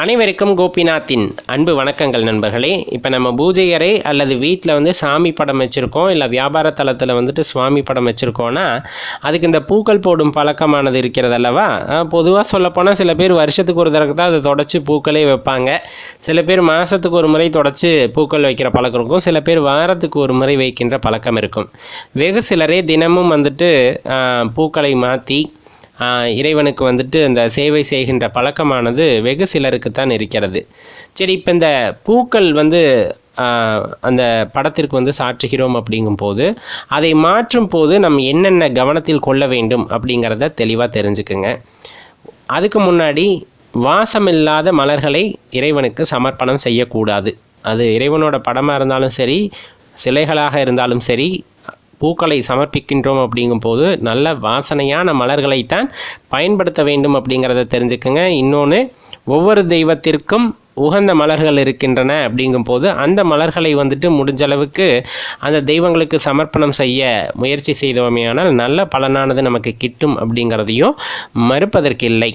அனைவருக்கும் கோபிநாத்தின் அன்பு வணக்கங்கள் நண்பர்களே. இப்போ நம்ம பூஜை அறை அல்லது வீட்டில் வந்து சாமி படம் வச்சுருக்கோம் இல்லை வியாபார தளத்தில் வந்துட்டு சுவாமி படம் வச்சுருக்கோன்னா அதுக்கு இந்த பூக்கள் போடும் பழக்கமானது இருக்கிறது அல்லவா? பொதுவாக சொல்லப்போனால் சில பேர் வருஷத்துக்கு ஒரு தடவை தான் அதை தொடச்சி பூக்களே வைப்பாங்க. சில பேர் மாதத்துக்கு ஒரு முறை தொடச்சி பூக்கள் வைக்கிற பழக்கம் இருக்கும். சில பேர் வாரத்துக்கு ஒரு முறை வைக்கின்ற பழக்கம் இருக்கும். வெகு சிலரே தினமும் வந்துட்டு பூக்களை மாற்றி இறைவனுக்கு வந்துட்டு அந்த சேவை செய்கின்ற பழக்கமானது வெகு சிலருக்கு தான் இருக்கிறது. சரி இப்போ இந்த பூக்கள் வந்து அந்த படத்திற்கு வந்து சாற்றுகிறோம் அப்படிங்கும்போது அதை மாற்றும் போது நம்ம என்னென்ன கவனத்தில் கொள்ள வேண்டும் அப்படிங்கிறத தெளிவாக தெரிஞ்சுக்குங்க. அதுக்கு முன்னாடி வாசமில்லாத மலர்களை இறைவனுக்கு சமர்ப்பணம் செய்யக்கூடாது. அது இறைவனோட படமாக இருந்தாலும் சரி சிலைகளாக இருந்தாலும் சரி பூக்களை சமர்ப்பிக்கின்றோம் அப்படிங்கும்போது நல்ல வாசனையான மலர்களைத்தான் பயன்படுத்த வேண்டும் அப்படிங்கிறத தெரிஞ்சுக்குங்க. இன்னொன்று ஒவ்வொரு தெய்வத்திற்கும் உகந்த மலர்கள் இருக்கின்றன அப்படிங்கும்போது அந்த மலர்களை வந்துட்டு முடிஞ்ச அளவுக்கு அந்த தெய்வங்களுக்கு சமர்ப்பணம் செய்ய முயற்சி செய்தோமேயானால் நல்ல பலனானது நமக்கு கிட்டும் அப்படிங்கிறதையும் மறுப்பதற்கில்லை.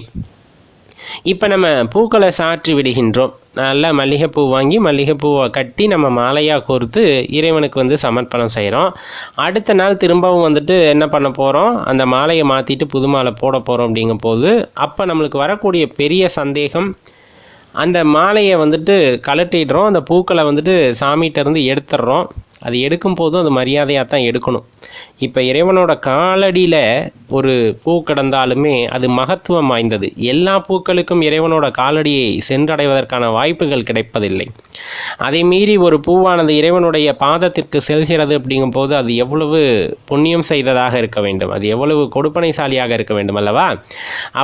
இப்போ நம்ம பூக்களை சாற்றி விடுகின்றோம். நல்லா மல்லிகைப்பூ வாங்கி மல்லிகைப்பூவை கட்டி நம்ம மாலையாக கோர்த்து இறைவனுக்கு வந்து சமர்ப்பணம் செய்கிறோம் அடுத்த நாள் திரும்பவும் வந்துட்டு என்ன பண்ண போகிறோம் அந்த மாலையை மாற்றிட்டு புது மாலை போட போகிறோம் அப்படிங்கும் போது அப்போ நம்மளுக்கு வரக்கூடிய பெரிய சந்தேகம் அந்த மாலையை வந்துட்டு கழட்டிடுறோம். அந்த பூக்களை வந்துட்டு சாமிகிட்டேருந்து எடுத்துடுறோம். அது எடுக்கும் போதும் அது மரியாதையாக தான் எடுக்கணும். இப்போ இறைவனோட காலடியில் ஒரு பூ கிடந்தாலுமே அது மகத்துவம் வாய்ந்தது. எல்லா பூக்களுக்கும் இறைவனோட காலடியை சென்றடைவதற்கான வாய்ப்புகள் கிடைப்பதில்லை. அதை மீறி ஒரு பூவானது இறைவனுடைய பாதத்திற்கு செல்கிறது அப்படிங்கும்போது அது எவ்வளவு புண்ணியம் செய்ததாக இருக்க வேண்டும். அது எவ்வளவு கொடுப்பனைசாலியாக இருக்க வேண்டும் அல்லவா?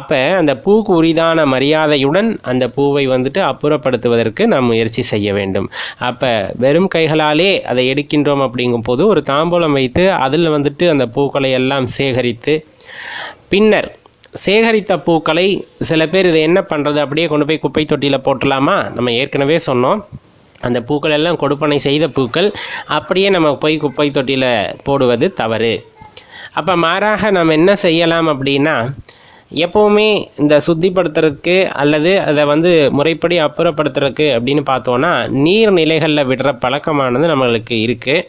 அப்போ அந்த பூக்கு உரிதான மரியாதையுடன் அந்த பூவை வந்துட்டு அப்புறப்படுத்துவதற்கு நாம் முயற்சி செய்ய வேண்டும். அப்போ வெறும் கைகளாலே அதை எடுக்கின்றோம் அப்படிங்கும்போது ஒரு தாம்பூலம் வைத்து அதில் வந்துட்டு அந்த பூக்களை எல்லாம் சேகரித்து பின்னர் சேகரித்த பூக்களை சில பேர் இதை என்ன பண்ணுறது அப்படியே கொண்டு போய் குப்பை தொட்டியில் போட்டலாமா? நம்ம ஏற்கனவே சொன்னோம். அந்த பூக்கள் எல்லாம் கொடுப்பனை செய்த பூக்கள் அப்படியே நம்ம போய் குப்பை தொட்டியில் போடுவது தவறு. அப்போ மாறாக நம்ம என்ன செய்யலாம் அப்படின்னா எப்போவுமே இந்த சுத்திப்படுத்துறதுக்கு அல்லது அதை வந்து முறைப்படி அப்புறப்படுத்துறதுக்கு அப்படின்னு பார்த்தோன்னா நீர்நிலைகளில் விடுற பழக்கமானது நம்மளுக்கு இருக்குது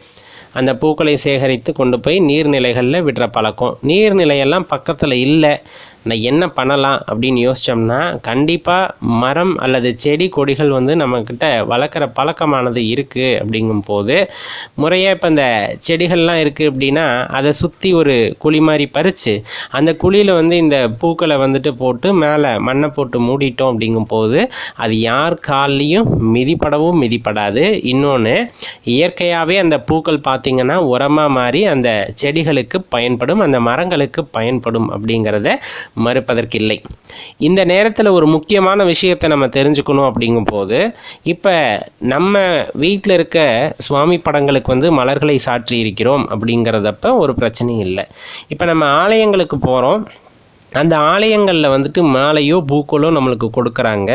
அந்த பூக்களை சேகரித்து கொண்டு போய் நீர்நிலைகளில் விடுற பழக்கம். நீர்நிலையெல்லாம் பக்கத்தில் இல்லை. நான் என்ன பண்ணலாம் அப்படின்னு யோசித்தோம்னா கண்டிப்பாக மரம் அல்லது செடி கொடிகள் வந்து நம்மக்கிட்ட வளர்க்குற பழக்கமானது இருக்குது அப்படிங்கும்போது முறையாக இப்போ இந்த செடிகள்லாம் இருக்குது அப்படின்னா அதை சுற்றி ஒரு குழி மாதிரி பறித்து அந்த குழியில் வந்து இந்த பூக்களை வந்துட்டு போட்டு மேலே மண்ணை போட்டு மூடிட்டோம் அப்படிங்கும்போது அது யார் கால்லையும் மிதிப்படவும் மிதிப்படாது. இன்னொன்று இயற்கையாகவே அந்த பூக்கள் பார்த்திங்கன்னா உரமாக மாறி அந்த செடிகளுக்கு பயன்படும் அந்த மரங்களுக்கு பயன்படும் அப்படிங்கிறத மறுப்பதற்கில்லை. இந்த நேரத்தில் ஒரு முக்கியமான விஷயத்தை நம்ம தெரிஞ்சுக்கணும் அப்படிங்கும்போது இப்போ நம்ம வீட்டில் இருக்க சுவாமி படங்களுக்கு வந்து மலர்களை சாற்றி இருக்கிறோம் அப்படிங்கிறதப்ப ஒரு பிரச்சனையும் இல்லை. இப்போ நம்ம ஆலயங்களுக்கு போகிறோம் அந்த ஆலயங்களில் வந்துட்டு மாலையோ பூக்களோ நம்மளுக்கு கொடுக்குறாங்க.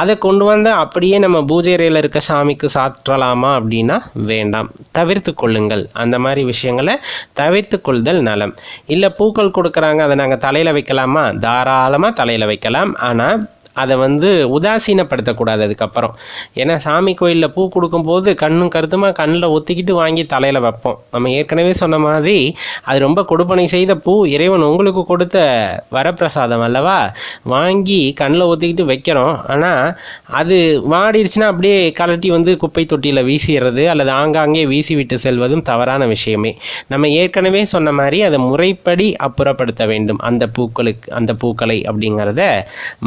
அதை கொண்டு வந்து அப்படியே நம்ம பூஜை அறையில் இருக்க சாமிக்கு சாற்றலாமா அப்படின்னா வேண்டாம். தவிர்த்து கொள்ளுங்கள். அந்த மாதிரி விஷயங்களை தவிர்த்து கொள்தல் நலம். இல்லை பூக்கள் கொடுக்குறாங்க அதை நாங்கள் தலையில் வைக்கலாமா? தாராளமாக தலையில் வைக்கலாம். ஆனால் அதை வந்து உதாசீனப்படுத்தக்கூடாது அதுக்கப்புறம். ஏன்னா சாமி கோயிலில் பூ கொடுக்கும்போது கண்ணும் கருத்துமாக கண்ணில் ஒத்திக்கிட்டு வாங்கி தலையில் வைப்போம். நம்ம ஏற்கனவே சொன்ன மாதிரி அது ரொம்ப கொடுப்பனை செய்த பூ இறைவன் உங்களுக்கு கொடுத்த வரப்பிரசாதம் அல்லவா? வாங்கி கண்ணில் ஒத்திக்கிட்டு வைக்கிறோம். ஆனால் அது வாடிடுச்சுன்னா அப்படியே கலட்டி வந்து குப்பை தொட்டியில் வீசிடுறது அல்லது ஆங்காங்கே வீசி விட்டு செல்வதும் தவறான விஷயமே. நம்ம ஏற்கனவே சொன்ன மாதிரி அதை முறைப்படி அப்புறப்படுத்த வேண்டும். அந்த பூக்களுக்கு அந்த பூக்களை அப்படிங்கிறத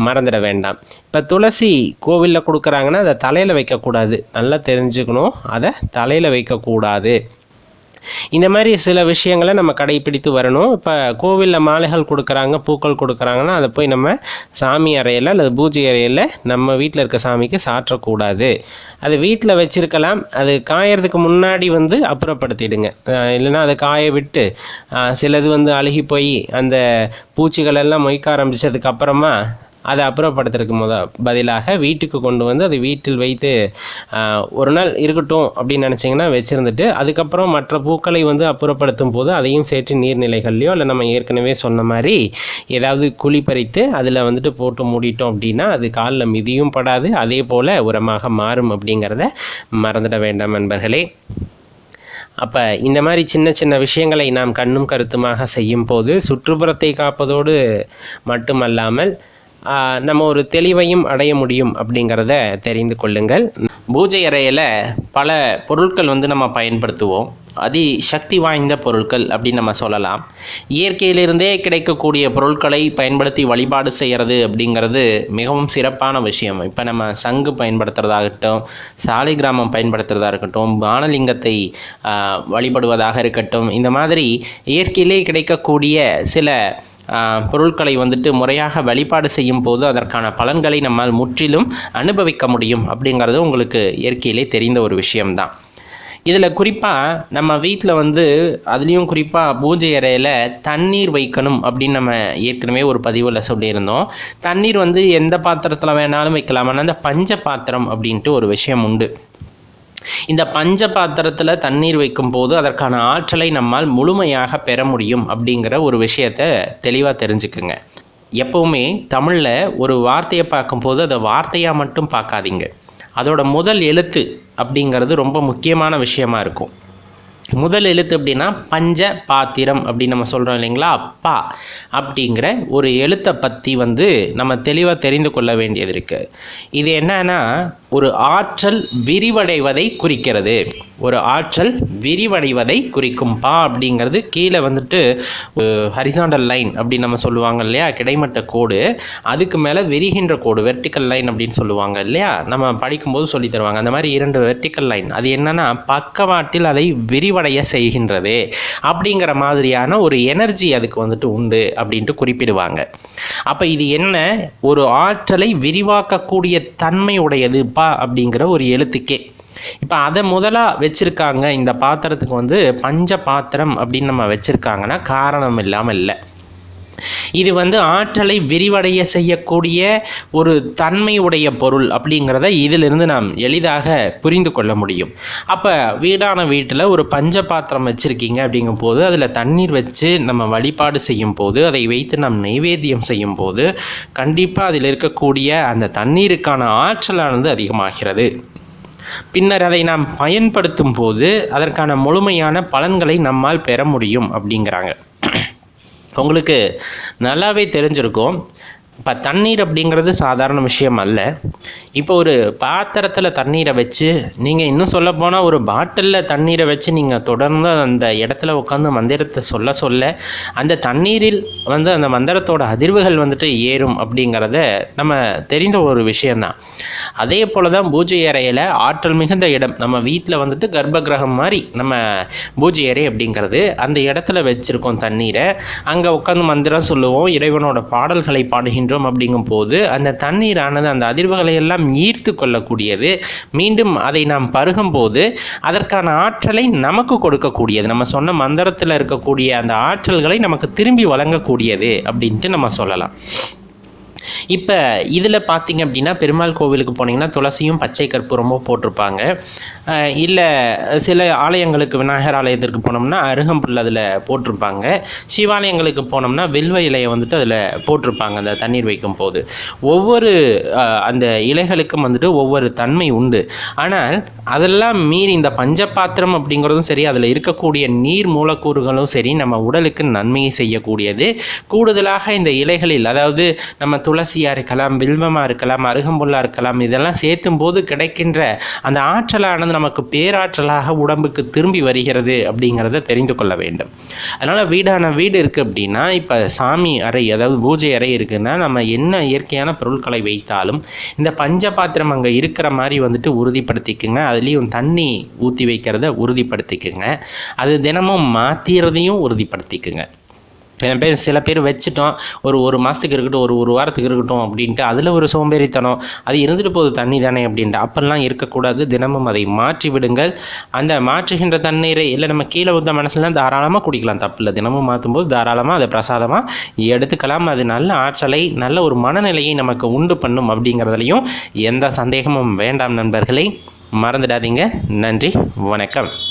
மறந்துட வேண்டும். இப்போ துளசி கோவிலில் கொடுக்குறாங்கன்னா அதை தலையில் வைக்கக்கூடாது. நல்லா தெரிஞ்சுக்கணும். அதை தலையில் வைக்கக்கூடாது. இந்த மாதிரி சில விஷயங்களை நம்ம கடைப்பிடித்து வரணும். இப்போ கோவிலில் மாலைகள் கொடுக்குறாங்க பூக்கள் கொடுக்குறாங்கன்னா அதை போய் நம்ம சாமி அறையில் அல்லது பூஜை அறையில் நம்ம வீட்டில் இருக்க சாமிக்கு சாற்றக்கூடாது. அது வீட்டில் வச்சிருக்கலாம். அது காயறதுக்கு முன்னாடி வந்து அப்புறப்படுத்திடுங்க. இல்லைன்னா அதை காய விட்டு சிலது வந்து அழுகி போய் அந்த பூச்சிகள் எல்லாம் மொய்க்க ஆரம்பிச்சதுக்கு அப்புறமா அதை அப்புறப்படுத்துறதுக்கு முத பதிலாக வீட்டுக்கு கொண்டு வந்து அது வீட்டில் வைத்து ஒரு நாள் இருக்கட்டும் அப்படின்னு நினச்சிங்கன்னா வச்சுருந்துட்டு அதுக்கப்புறம் மற்ற பூக்களை வந்து அப்புறப்படுத்தும் போது அதையும் சேர்த்து நீர்நிலைகள்லையோ இல்லை நம்ம ஏற்கனவே சொன்ன மாதிரி ஏதாவது குழி பறித்து அதில் வந்துட்டு போட்டு மூடிட்டோம் அப்படின்னா அது காலில் மிதியும் படாது அதே போல் உரமாக மாறும் அப்படிங்கிறத மறந்துட வேண்டாம் நண்பர்களே. அப்போ இந்த மாதிரி சின்ன சின்ன விஷயங்களை நாம் கண்ணும் கருத்துமாக செய்யும் போது சுற்றுப்புறத்தை காப்பதோடு மட்டுமல்லாமல் நம்ம ஒரு தெளிவையும் அடைய முடியும் அப்படிங்கிறத தெரிந்து கொள்ளுங்கள். பூஜை அறையில் பல பொருட்கள் வந்து நம்ம பயன்படுத்துவோம். அதி சக்தி வாய்ந்த பொருட்கள் அப்படின்னு நம்ம சொல்லலாம். இயற்கையிலிருந்தே கிடைக்கக்கூடிய பொருட்களை பயன்படுத்தி வழிபாடு செய்கிறது அப்படிங்கிறது மிகவும் சிறப்பான விஷயம். இப்போ நம்ம சங்கு பயன்படுத்துகிறதாகட்டும் சாலை கிராமம் பயன்படுத்துகிறதா இருக்கட்டும் பானலிங்கத்தை வழிபடுவதாக இருக்கட்டும் இந்த மாதிரி இயற்கையிலே கிடைக்கக்கூடிய சில பொருட்களை வந்துட்டு முறையாக வழிபாடு செய்யும் போது அதற்கான பலன்களை நம்மால் முற்றிலும் அனுபவிக்க முடியும் அப்படிங்கிறது உங்களுக்கு இயற்கையிலே தெரிந்த ஒரு விஷயம்தான். இதில் குறிப்பாக நம்ம வீட்டில் வந்து அதுலேயும் குறிப்பாக பூஜை அறையில் தண்ணீர் வைக்கணும் அப்படின்னு நம்ம ஏற்கனவே ஒரு பதிவில் சொல்லியிருந்தோம். தண்ணீர் வந்து எந்த பாத்திரத்தில் வேணாலும் வைக்கலாம். ஆனால் அந்த பஞ்ச பாத்திரம் அப்படின்ட்டு ஒரு விஷயம் உண்டு. இந்த பஞ்ச பாத்திரத்தில் தண்ணீர் வைக்கும் போது அதற்கான ஆற்றலை நம்மால் முழுமையாக பெற முடியும் அப்படிங்கிற ஒரு விஷயத்தை தெளிவாக தெரிஞ்சுக்குங்க. எப்போவுமே தமிழில் ஒரு வார்த்தையை பார்க்கும்போது அதை வார்த்தையாக மட்டும் பார்க்காதீங்க. அதோட முதல் எழுத்து அப்படிங்கிறது ரொம்ப முக்கியமான விஷயமா இருக்கும். முதல் எழுத்து அப்படின்னா பஞ்ச பாத்திரம் அப்படின்னு நம்ம சொல்கிறோம் இல்லைங்களா? அப்பா அப்படிங்கிற ஒரு எழுத்தை பற்றி வந்து நம்ம தெளிவாக தெரிந்து கொள்ள வேண்டியது இருக்குது இது என்னன்னா ஒரு ஆற்றல் விரிவடைவதை குறிக்கிறது. ஒரு ஆற்றல் விரிவடைவதை குறிக்கும் பா அப்படிங்கிறது கீழே வந்துட்டு ஹரிசாண்டல் லைன் அப்படின்னு நம்ம சொல்லுவாங்க இல்லையா? கிடைமட்ட கோடு. அதுக்கு மேலே விரிகின்ற கோடு வெர்டிக்கல் லைன் அப்படின்னு சொல்லுவாங்க இல்லையா? நம்ம படிக்கும்போது சொல்லி தருவாங்க. அந்த மாதிரி இரண்டு வெர்டிக்கல் லைன். அது என்னன்னா பக்கவாட்டில் அதை விரிவடை விரிவடைய செய்கின்றது அப்படிங்கிற மாதிரியான ஒரு எனர்ஜி அதுக்கு வந்துட்டு உண்டு அப்படின்ட்டு குறிப்பிடுவாங்க. அப்போ இது என்ன? ஒரு ஆற்றலை விரிவாக்கக்கூடிய தன்மை உடையதுப்பா பா அப்படிங்கிற ஒரு எழுத்துக்கே. இப்போ அதை முதலாக வச்சுருக்காங்க இந்த பாத்திரத்துக்கு வந்து பஞ்ச பாத்திரம் அப்படின்னு நம்ம வச்சுருக்காங்கன்னா காரணம் இல்லாமல் இல்லை. இது வந்து ஆற்றலை விரிவடைய செய்யக்கூடிய ஒரு தன்மையுடைய பொருள் அப்படிங்கிறத இதிலிருந்து நாம் எளிதாக புரிந்து கொள்ள முடியும். அப்போ வீடான வீட்டில் ஒரு பஞ்ச பாத்திரம் வச்சுருக்கீங்க அப்படிங்கும் போது அதில் தண்ணீர் வச்சு நம்ம வழிபாடு செய்யும் போது அதை வைத்து நாம் நைவேத்தியம் செய்யும் போது கண்டிப்பாக அதில் இருக்கக்கூடிய அந்த தண்ணீருக்கான ஆற்றலானது அதிகமாகிறது. பின்னர் அதை நாம் பயன்படுத்தும் போது அதற்கான முழுமையான பலன்களை நம்மால் பெற முடியும் அப்படிங்கிறாங்க. உங்களுக்கு நல்லாவே தெரிஞ்சிருக்கும். இப்போ தண்ணீர் அப்படிங்கிறது சாதாரண விஷயம் அல்ல. இப்போ ஒரு பாத்திரத்தில் தண்ணீரை வச்சு நீங்கள் இன்னும் சொல்ல போனால் ஒரு பாட்டிலில் தண்ணீரை வச்சு நீங்கள் தொடர்ந்து அந்த இடத்துல உட்காந்து மந்திரத்தை சொல்ல சொல்ல அந்த தண்ணீரில் வந்து அந்த மந்திரத்தோட அதிர்வுகள் வந்துட்டு ஏறும் அப்படிங்கிறத நம்ம தெரிந்த ஒரு விஷயந்தான் அதே போல் தான் பூஜை அறையில் ஆற்றல் மிகுந்த இடம் நம்ம வீட்டில் வந்துட்டு கர்ப்ப கிரகம் மாதிரி நம்ம பூஜை அறை அப்படிங்கிறது அந்த இடத்துல வச்சுருக்கோம் தண்ணீரை. அங்கே உட்காந்து மந்திரம் சொல்லுவோம் இறைவனோட பாடல்களை பாடுகின்ற பாடுகின்றோம் அப்படிங்கும் போது அந்த தண்ணீரானது அந்த அதிர்வுகளை எல்லாம் ஈர்த்து கொள்ளக்கூடியது. மீண்டும் அதை நாம் பருகும்போது அதற்கான ஆற்றலை நமக்கு கொடுக்கக்கூடியது. நம்ம சொன்ன மந்திரத்தில் இருக்கக்கூடிய அந்த ஆற்றல்களை நமக்கு திரும்பி வழங்கக்கூடியது அப்படின்ட்டு நம்ம சொல்லலாம். இப்போ இதில் பார்த்தீங்க அப்படின்னா பெருமாள் கோவிலுக்கு போனீங்கன்னா துளசியும் பச்சை கற்பூரமும் போட்டிருப்பாங்க. இல்லை சில ஆலயங்களுக்கு விநாயகர் ஆலயத்திற்கு போனோம்னா அருகம்புல் அதில் போட்டிருப்பாங்க. சிவாலயங்களுக்கு போனோம்னா வில்வ இலையை வந்துட்டு அதில் போட்டிருப்பாங்க அந்த தண்ணீர் வைக்கும் போது. ஒவ்வொரு அந்த இலைகளுக்கும் வந்துட்டு ஒவ்வொரு தன்மை உண்டு. ஆனால் அதெல்லாம் மீறி இந்த பஞ்சபாத்திரம் அப்படிங்கிறதும் சரி அதில் இருக்கக்கூடிய நீர் மூலக்கூறுகளும் சரி நம்ம உடலுக்கு நன்மையை செய்யக்கூடியது. கூடுதலாக இந்த இலைகளில் அதாவது நம்ம துளசியாக இருக்கலாம் வில்வமாக இருக்கலாம் அருகம்புல்லாக இருக்கலாம் இதெல்லாம் சேர்த்தும் போது கிடைக்கின்ற அந்த ஆற்றலானது நமக்கு பேராற்றலாக உடம்புக்கு திரும்பி வருகிறது அப்படிங்கிறத தெரிந்து கொள்ள வேண்டும். அதனால் வீடான வீடு இருக்குது அப்படின்னா இப்போ சாமி அறை அதாவது பூஜை அறை இருக்குன்னா நம்ம என்ன இயற்கையான பொருட்களை வைத்தாலும் இந்த பஞ்ச பாத்திரம் அங்கே இருக்கிற மாதிரி வந்துட்டு உறுதிப்படுத்திக்குங்க. அதுலேயும் தண்ணி ஊற்றி வைக்கிறத உறுதிப்படுத்திக்குங்க. அது தினமும் மாற்றிறதையும் உறுதிப்படுத்திக்குங்க. பேர் சில பேர் வச்சுட்டோம். ஒரு ஒரு மாதத்துக்கு இருக்கட்டும் ஒரு ஒரு வாரத்துக்கு இருக்கட்டும் அப்படின்ட்டு அதில் ஒரு சோம்பேறித்தனம் அது இருந்துட்டு போகுது தண்ணி தானே அப்படின்ட்டு. அப்பெல்லாம் இருக்கக்கூடாது. தினமும் அதை மாற்றி விடுங்கள். அந்த மாற்றுகின்ற தண்ணீரை இல்லை நம்ம கீழே வந்த மனசுலாம் தாராளமாக குடிக்கலாம். தப்பில்லை. தினமும் மாற்றும் போது தாராளமாக அதை பிரசாதமாக எடுத்துக்கலாம். அது நல்ல ஆற்றலை நல்ல ஒரு மனநிலையை நமக்கு உண்டு பண்ணும் அப்படிங்கிறதுலையும் எந்த சந்தேகமும் வேண்டாம் நண்பர்களை. மறந்துடாதீங்க. நன்றி வணக்கம்.